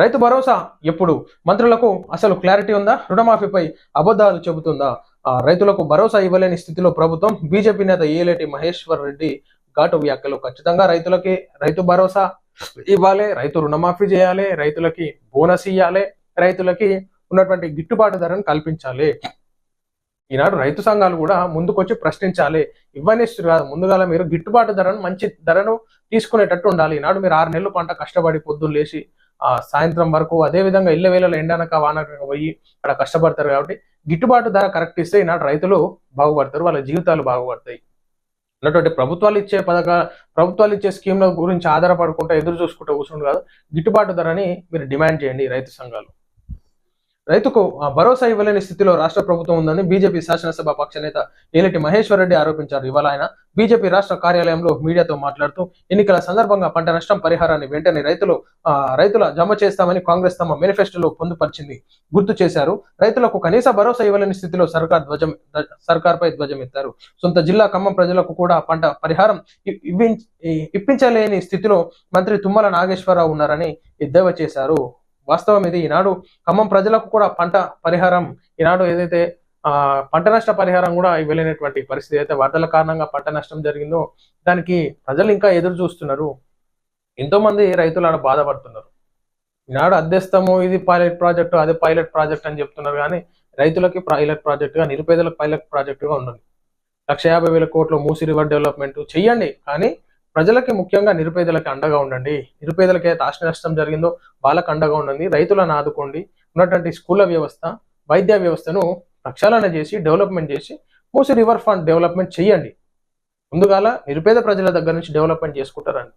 రైతు భరోసా ఎప్పుడు? మంత్రులకు అసలు క్లారిటీ ఉందా? రుణమాఫీపై అబద్ధాలు చెబుతుందా? ఆ, రైతులకు భరోసా ఇవ్వలేని స్థితిలో ప్రభుత్వం బీజేపీ నేత ఏలేటి మహేశ్వర్ రెడ్డి ఘాటు వ్యాఖ్యలు. ఖచ్చితంగా రైతులకి రైతు భరోసా ఇవ్వాలి రైతు రుణమాఫీ చేయాలి రైతులకి బోనస్ ఇవ్వాలి రైతులకి ఉన్నటువంటి గిట్టుబాటు ధరను కల్పించాలి. ఈనాడు రైతు సంఘాలు కూడా ముందుకొచ్చి ప్రశ్నించాలి. ఇవన్నీ కాదు ముందుగా మీరు గిట్టుబాటు ధరను మంచి ధరను తీసుకునేటట్టు ఉండాలి. ఈనాడు మీరు ఆరు నెలలు పంట కష్టపడి పొద్దున్న లేచి సాయంత్రం వరకు అదే విధంగా ఇళ్ళ వేళలో ఎండనక వానక పోయి అక్కడ కష్టపడతారు కాబట్టి గిట్టుబాటు ధర కరెక్ట్ ఇస్తే ఈనాడు రైతులు బాగుపడతారు వాళ్ళ జీవితాలు బాగుపడతాయి. అన్నటువంటి ప్రభుత్వాలు ఇచ్చే పథక ప్రభుత్వాలు ఇచ్చే స్కీమ్ల గురించి ఆధారపడకుండా ఎదురు చూసుకుంటూ కూర్చుండు కాదు గిట్టుబాటు ధరని మీరు డిమాండ్ చేయండి రైతు సంఘాలు. రైతుకు ఆ, భరోసా ఇవ్వలేని స్థితిలో రాష్ట్ర ప్రభుత్వం ఉందని బీజేపీ శాసనసభ పక్ష నేత ఏలటి మహేశ్వర్ రెడ్డి ఆరోపించారు. ఇవాళ ఆయన బీజేపీ రాష్ట్ర కార్యాలయంలో మీడియాతో మాట్లాడుతూ ఎన్నికల సందర్భంగా పంట నష్టం పరిహారాన్ని వెంటనే రైతులు రైతుల జమ చేస్తామని కాంగ్రెస్ తమ మేనిఫెస్టోలో పొందుపరిచింది గుర్తు చేశారు. రైతులకు కనీస భరోసా ఇవ్వలేని స్థితిలో సర్కార్ ధ్వజం సర్కార్పై ధ్వజమెత్తారు. సొంత జిల్లా ఖమ్మం ప్రజలకు కూడా పంట పరిహారం ఇప్పించలేని స్థితిలో మంత్రి తుమ్మల నాగేశ్వరరావు ఉన్నారని ఎద్దేవా చేశారు. వాస్తవం ఇది. ఈనాడు ఖమ్మం ప్రజలకు కూడా పంట పరిహారం ఈనాడు ఏదైతే ఆ పంట నష్ట పరిహారం కూడా ఇవ్వలేనటువంటి పరిస్థితి అయితే వరదల కారణంగా పంట నష్టం జరిగిందో దానికి ప్రజలు ఇంకా ఎదురు చూస్తున్నారు. ఎంతో మంది రైతులు ఆడ బాధపడుతున్నారు. ఈనాడు అద్దెస్తాము ఇది పైలట్ ప్రాజెక్టు అదే పైలట్ ప్రాజెక్ట్ అని చెప్తున్నారు కానీ రైతులకి పైలట్ ప్రాజెక్టుగా నిరుపేదలకు పైలట్ ప్రాజెక్టుగా ఉంటుంది లక్ష యాభై వేల కోట్లు మూసి రివర్ డెవలప్మెంట్ చెయ్యండి కానీ ప్రజలకి ముఖ్యంగా నిరుపేదలకి అండగా ఉండండి. నిరుపేదలకి అయితే ఆస్తి నష్టం జరిగిందో వాళ్ళకి అండగా ఉండండి. రైతులను ఆదుకోండి. ఉన్నటువంటి స్కూళ్ళ వ్యవస్థ వైద్య వ్యవస్థను ప్రక్షాళన చేసి డెవలప్మెంట్ చేసి మూసి రివర్ ఫండ్ డెవలప్మెంట్ చేయండి. ముందుగాల నిరుపేద ప్రజల దగ్గర నుంచి డెవలప్మెంట్ చేసుకుంటారండి.